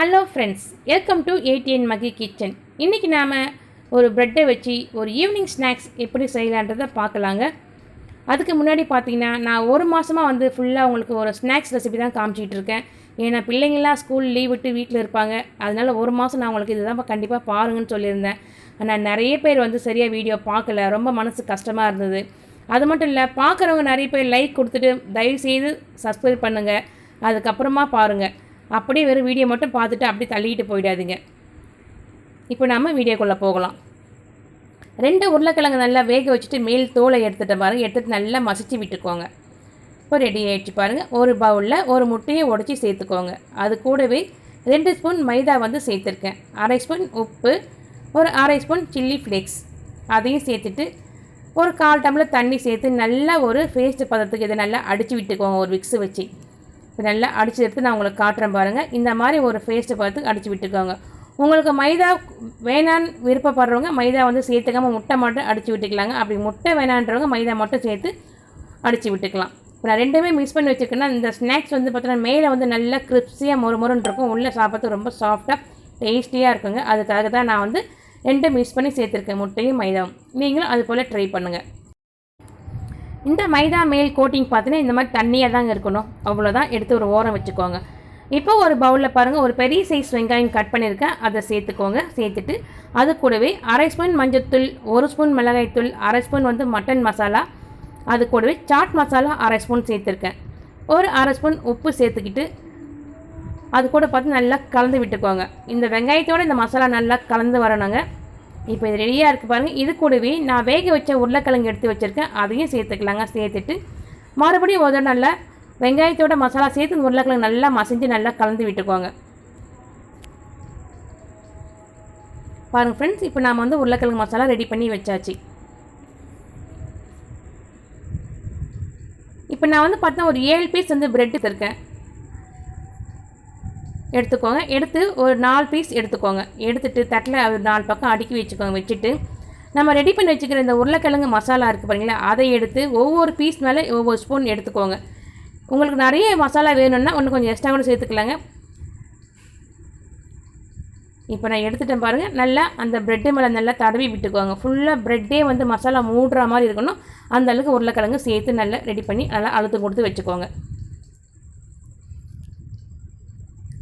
Hello friends welcome to ADN Mahi kitchen இன்றைக்கி நாம் ஒரு ப்ரெட்டை வச்சு ஒரு ஈவினிங் ஸ்நாக்ஸ் எப்படி செய்யலான்றதை பார்க்கலாங்க. அதுக்கு முன்னாடி பார்த்தீங்கன்னா நான் ஒரு மாதமாக வந்து ஃபுல்லாக உங்களுக்கு ஒரு ஸ்நாக்ஸ் ரெசிபி தான் காமிச்சிட்டு இருக்கேன். ஏன்னா பிள்ளைங்களாம் ஸ்கூல் லீவ் விட்டு வீட்டில் இருப்பாங்க. அதனால் ஒரு மாதம் நான் உங்களுக்கு இதுதான் கண்டிப்பாக பாருங்கன்னு சொல்லியிருந்தேன். ஆனால் நிறைய பேர் வந்து சரியாக வீடியோ பார்க்கல. ரொம்ப மனசு கஷ்டமாக இருந்தது. அது மட்டும் இல்லை பார்க்குறவங்க நிறைய பேர் லைக் கொடுத்துட்டு தயவுசெய்து சப்ஸ்கிரைப் பண்ணுங்கள் அதுக்கப்புறமா பாருங்கள் அப்படியே வெறும் வீடியோ மட்டும் பார்த்துட்டு அப்படியே தள்ளிக்கிட்டு போயிடாதீங்க. இப்போ நாம் வீடியோக்குள்ளே போகலாம். ரெண்டு உருளைக்கிழங்கு நல்லா வேக வச்சுட்டு மேல் தோலை எடுத்துகிட்ட பாருங்கள் எடுத்துகிட்டு நல்லா மசிச்சு விட்டுக்கோங்க. இப்போ ரெடி ஆகிடுச்சு பாருங்கள் ஒரு பவுலில் ஒரு முட்டையை உடச்சி சேர்த்துக்கோங்க. அது கூடவே ரெண்டு ஸ்பூன் மைதா வந்து சேர்த்துருக்கேன். அரை ஸ்பூன் உப்பு ஒரு அரை ஸ்பூன் சில்லி ஃப்ளேக்ஸ் அதையும் சேர்த்துட்டு ஒரு கால் டம்ளர் தண்ணி சேர்த்து நல்லா ஒரு பேஸ்ட் பதத்துக்கு இதை நல்லா அடித்து விட்டுக்கோங்க. ஒரு விக்ஸு வச்சு. இப்போ நல்லா அடித்து எடுத்து நான் உங்களுக்கு காட்டுறேன் பாருங்கள் இந்த மாதிரி ஒரு ஃபேஸ்ட்டு பார்த்து அடித்து விட்டுக்கோங்க. உங்களுக்கு மைதா வேணான்னு விருப்பப்படுறவங்க மைதா வந்து சேர்த்துக்காமல் முட்டை மட்டும் அடித்து விட்டுக்கலாங்க. அப்படி முட்டை வேணான்றவங்க மைதா மட்டும் சேர்த்து அடித்து விட்டுக்கலாம். இப்போ நான் ரெண்டுமே மிக்ஸ் பண்ணி வச்சுருக்கேன்னா இந்த ஸ்நாக்ஸ் வந்து பார்த்தோன்னா மேலே வந்து நல்லா கிறிப்ஸியாக மொறு மொறுன்னு இருக்கும். உள்ளே சாப்பிட்றது ரொம்ப சாஃப்டாக டேஸ்டியாக இருக்குங்க. அதுக்காக தான் நான் வந்து ரெண்டும் மிக்ஸ் பண்ணி சேர்த்துருக்கேன் முட்டையும் மைதாவும். நீங்களும் அது போல் ட்ரை பண்ணுங்கள் இந்த மைதா மேல் கோட்டிங் பார்த்தீங்கன்னா இந்த மாதிரி தண்ணியாக தாங்க இருக்கணும். அவ்வளோதான் எடுத்து ஒரு ஓரம் வச்சுக்கோங்க. இப்போ ஒரு பவுலில் பாருங்கள் ஒரு பெரிய சைஸ் வெங்காயம் கட் பண்ணியிருக்கேன். அதை சேர்த்துக்கோங்க. சேர்த்துட்டு அது கூடவே அரை ஸ்பூன் மஞ்சத்தூள் ஒரு ஸ்பூன் மிளகாய்த்தூள் அரை ஸ்பூன் வந்து மட்டன் மசாலா அது கூடவே சாட் மசாலா அரை ஸ்பூன் சேர்த்துருக்கேன். ஒரு அரை ஸ்பூன் உப்பு சேர்த்துக்கிட்டு அது கூட பார்த்து நல்லா கலந்து விட்டுக்கோங்க. இந்த வெங்காயத்தோடு இந்த மசாலா நல்லா கலந்து வரணுங்க. இப்போ இது ரெடியாக இருக்குது பாருங்கள் இது கூடவே நான் வேக வச்ச உருளைக்கிழங்கு எடுத்து வச்சுருக்கேன். அதையும் சேர்த்துக்கலாங்க சேர்த்துட்டு. மறுபடியும் ஒரு நல்லா வெங்காயத்தோட மசாலா சேர்த்து உருளைக்கிழங்கு நல்லா மசிஞ்சு நல்லா கலந்து விட்டுக்கோங்க. பாருங்கள் ஃப்ரெண்ட்ஸ் இப்போ நாம் வந்து உருளைக்கிழங்கு மசாலா ரெடி பண்ணி வச்சாச்சு. இப்போ நான் வந்து பார்த்தா ஒரு ஏழு பீஸ் வந்து பிரெட் எடுத்திருக்கேன். எடுத்துக்கோங்க. எடுத்து ஒரு நாலு பீஸ் எடுத்துக்கோங்க. எடுத்துட்டு தட்டில் ஒரு நாலு பக்கம் அடுக்கி வச்சுக்கோங்க. வச்சுட்டு நம்ம ரெடி பண்ணி வச்சுக்கிற இந்த உருளைக்கிழங்கு மசாலா இருக்குது பாருங்களா அதை எடுத்து ஒவ்வொரு பீஸ் மேலே ஒவ்வொரு ஸ்பூன் எடுத்துக்கோங்க. உங்களுக்கு நிறைய மசாலா வேணும்னா ஒன்று கொஞ்சம் எக்ஸ்ட்ரா கூட சேர்த்துக்கலாங்க. இப்போ நான் எடுத்துட்டேன் பாருங்கள் நல்லா அந்த ப்ரெட்டு மேலே நல்லா தடவி விட்டுக்கோங்க. ஃபுல்லாக ப்ரெட்டே வந்து மசாலா மூடுற மாதிரி இருக்கணும். அந்த அளவுக்கு உருளைக்கிழங்கு சேர்த்து நல்லா ரெடி பண்ணி நல்லா அழுத்தம் கொடுத்து வச்சுக்கோங்க.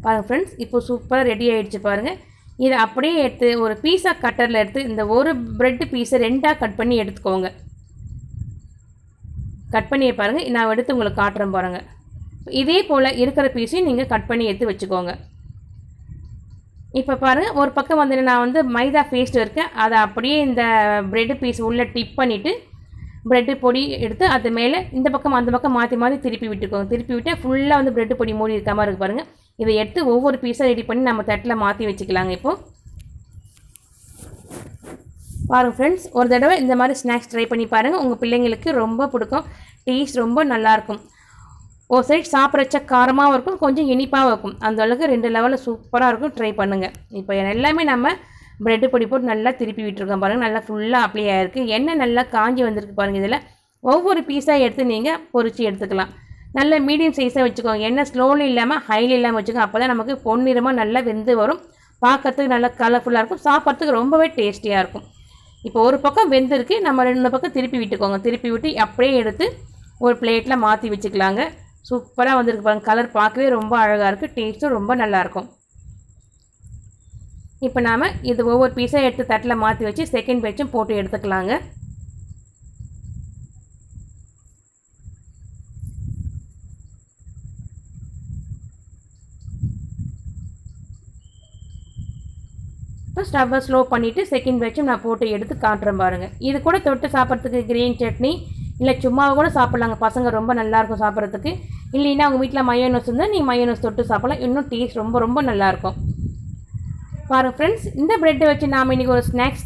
பாருங்கள் ஃப்ரெண்ட்ஸ் இப்போ சூப்பராக ரெடி ஆகிடுச்சு பாருங்கள் இதை அப்படியே எடுத்து ஒரு பீஸா கட்டரில் எடுத்து இந்த ஒரு ப்ரெட்டு பீஸை ரெண்டாக கட் பண்ணி எடுத்துக்கோங்க. கட் பண்ணி பாருங்கள் நான் எடுத்து உங்களுக்கு காட்டுறேன் பாருங்கள் இதே போல் இருக்கிற பீஸையும் நீங்கள் கட் பண்ணி எடுத்து வச்சுக்கோங்க. இப்போ பாருங்கள் ஒரு பக்கம் வந்து நான் வந்து மைதா பேஸ்ட் இருக்கேன். அதை அப்படியே இந்த ப்ரெட்டு பீஸ் உள்ளே டிப் பண்ணிவிட்டு ப்ரெட்டு பொடி எடுத்து அது மேலே இந்த பக்கம் அந்த பக்கம் மாற்றி மாற்றி திருப்பி விட்டுக்கோங்க. திருப்பி விட்டு ஃபுல்லாக வந்து ப்ரெட்டு பொடி மூடி இருக்க மாதிரி இருக்கு பாருங்கள் இதை எடுத்து ஒவ்வொரு பீஸாக ரெடி பண்ணி நம்ம தட்டில் மாற்றி வச்சுக்கலாங்க இப்போது பாருங்கள் ஃப்ரெண்ட்ஸ் ஒரு தடவை இந்த மாதிரி ஸ்நாக்ஸ் ட்ரை பண்ணி பாருங்கள் உங்கள் பிள்ளைங்களுக்கு ரொம்ப பிடிக்கும். டேஸ்ட் ரொம்ப நல்லாயிருக்கும் ஒரு சைட் சாப்பிட்றச்ச காரமாகவும் இருக்கும் கொஞ்சம் இனிப்பாகவும் இருக்கும். அந்த அளவுக்கு ரெண்டு லெவலில் சூப்பராக இருக்கும். ட்ரை பண்ணுங்கள் இப்போ எல்லாமே நம்ம ப்ரெட்டு பொடி போட்டு நல்லா திருப்பி விட்டுருக்கோம் பாருங்கள் நல்லா ஃபுல்லாக அப்ளை ஆகிருக்கு எண்ணெய் நல்லா காஞ்சி வந்திருக்கு பாருங்கள் இதில். ஒவ்வொரு பீஸாக எடுத்து நீங்கள் பொறிச்சு எடுத்துக்கலாம். நல்ல மீடியம் சைஸாக வச்சுக்கோங்க. எண்ணெய் ஸ்லோலி இல்லாமல் ஹைலி இல்லாமல் வச்சுக்கோங்க. அப்போ தான் நமக்கு பொன்னிறமாக நல்லா வெந்து வரும். பார்க்கறதுக்கு நல்லா கலர்ஃபுல்லாக இருக்கும். சாப்பிட்றதுக்கு ரொம்பவே டேஸ்டியாக இருக்கும். இப்போ ஒரு பக்கம் வெந்திருக்கு. நம்ம ரெண்டு பக்கம் திருப்பி விட்டுக்கோங்க. திருப்பி விட்டு அப்படியே எடுத்து ஒரு பிளேட்டில் மாற்றி வச்சுக்கலாங்க. சூப்பராக வந்திருக்கு பாருங்கள் கலர் பார்க்கவே ரொம்ப அழகாக இருக்குது டேஸ்ட்டும் ரொம்ப நல்லாயிருக்கும் இப்போ நாம் இது ஒவ்வொரு பீஸாக எடுத்து தட்டில் மாற்றி வச்சு செகண்ட் பேட்சும் போட்டு எடுத்துக்கலாங்க. இப்போ ஸ்டவ்வை ஸ்லோ பண்ணிவிட்டு செகண்ட் பேட்சும் நான் போட்டு எடுத்து காட்டுறேன் பாருங்கள் இது கூட தொட்டு சாப்பிட்றதுக்கு க்ரீன் சட்னி இல்லை சும்மாவை கூட சாப்பிட்லாங்க. பசங்க ரொம்ப நல்லாயிருக்கும் சாப்பிட்றதுக்கு. இல்லைன்னா அவங்க வீட்டில் மயோனஸ் இருந்தால் நீங்கள் மயோனஸ் தொட்டு சாப்பிட்லாம். இன்னும் டேஸ்ட் ரொம்ப ரொம்ப நல்லாயிருக்கும் பாருங்கள் ஃப்ரெண்ட்ஸ் இந்த ப்ரெட்டை வச்சு நாம் இன்றைக்கி ஒரு ஸ்நாக்ஸ்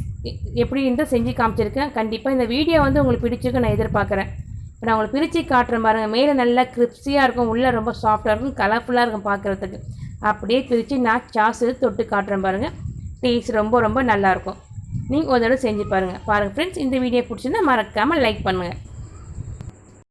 எப்படி இருந்தால் செஞ்சு காமிச்சிருக்கேன். கண்டிப்பாக இந்த வீடியோ வந்து உங்களுக்கு பிடிச்சிருக்கு நான் எதிர்பார்க்குறேன். இப்போ நான் உங்களுக்கு பிரித்து காட்டுறேன் பாருங்கள் மேலே நல்லா கிரிப்ஸியாக இருக்கும். உள்ளே ரொம்ப சாஃப்டாக இருக்கும். கலர்ஃபுல்லாக இருக்கும் பார்க்குறதுக்கு. அப்படியே பிரித்து நான் சாஸ் தொட்டு காட்டுறேன் பாருங்கள் டேஸ்ட் ரொம்ப ரொம்ப நல்லாயிருக்கும் நீங்கள் ஒரு தடவை செஞ்சு பாருங்கள் பாருங்கள் ஃப்ரெண்ட்ஸ் இந்த வீடியோ பிடிச்சிருந்தா மறக்காமல் லைக் பண்ணுங்கள்